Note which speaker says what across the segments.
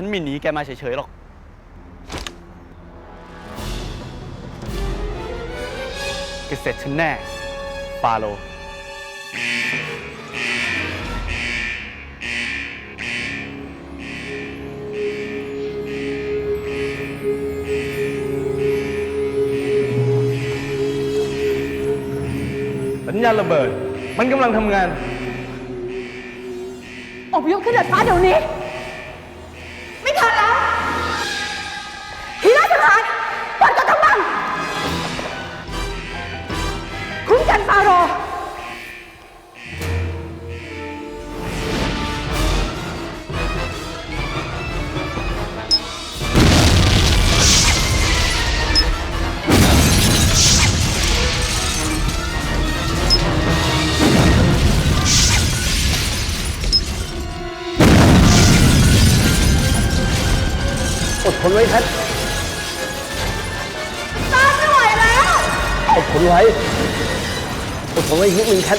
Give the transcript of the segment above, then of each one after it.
Speaker 1: ฉันไม่หนีแกมาเฉยๆหรอก แกเสร็จฉันแน่ ฟาโล
Speaker 2: สัญญาณระเบิด มันกำลังทำงาน
Speaker 3: อพยพขึ้นดาดฟ้าเดี๋ยวนี้ อ
Speaker 2: ดทนไว้แคท
Speaker 3: ตามไม่ไหวแล้ว
Speaker 2: อดทนไว้อดทนไว้อีกนิดนึงแคท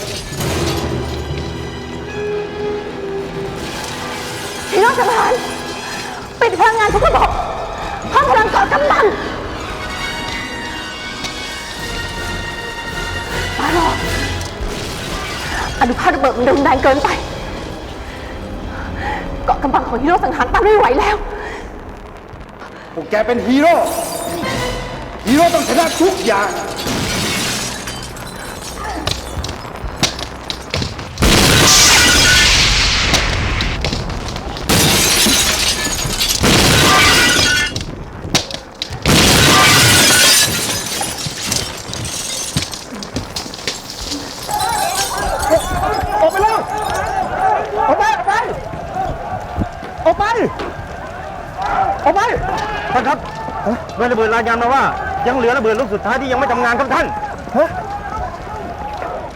Speaker 3: ฮีโร่ทหารปิดพลังงานทุกระบบเพิ่มพลังก่อกำลังฟาโรห์อนุภาคระเบิดมันรุนแรงเกินไป เกาะกำบังของฮีโร่สังหารต้านไม่ไหวแล้ว
Speaker 2: พ วกแกเป็นฮีโร่ฮีโร่ต้องชนะทุกอย่าง ออกไปแล้วออกไป ออกไป ออกไป ออกไปท่านครับเมื่อระเบิดรายงานมาว่า ยังเหลือระเบิดลูกสุดท้ายที่ยังไม่ทำงานครับท่าน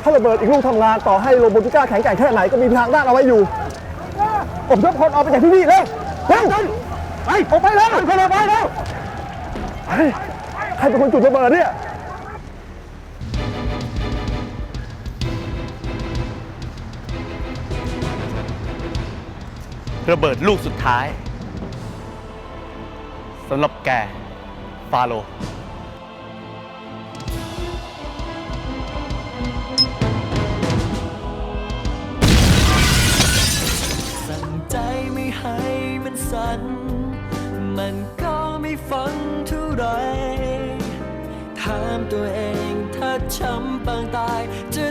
Speaker 4: ถ้าระเบิดอีกลูกทำงานต่อให้โรโบติก้าแข็งแกร่งแค่ไหนก็มีทางด้านเอาไว้อยู่ผมทุกคนออกไปจากที่นี่เลยเร็วไปออกไปแล้วคนออกไปแล้วเฮ้ยใครเป็นคนจุดระเบิดเนี่ย
Speaker 1: ระเบิดลูกสุดท้าย สำหรับแก ฟาโล
Speaker 5: สั่งใจไม่ให้มันสัน่นมันก็ไม่ฟังเท่าไรถามตัวเองถ้าช้ำปางตายจะ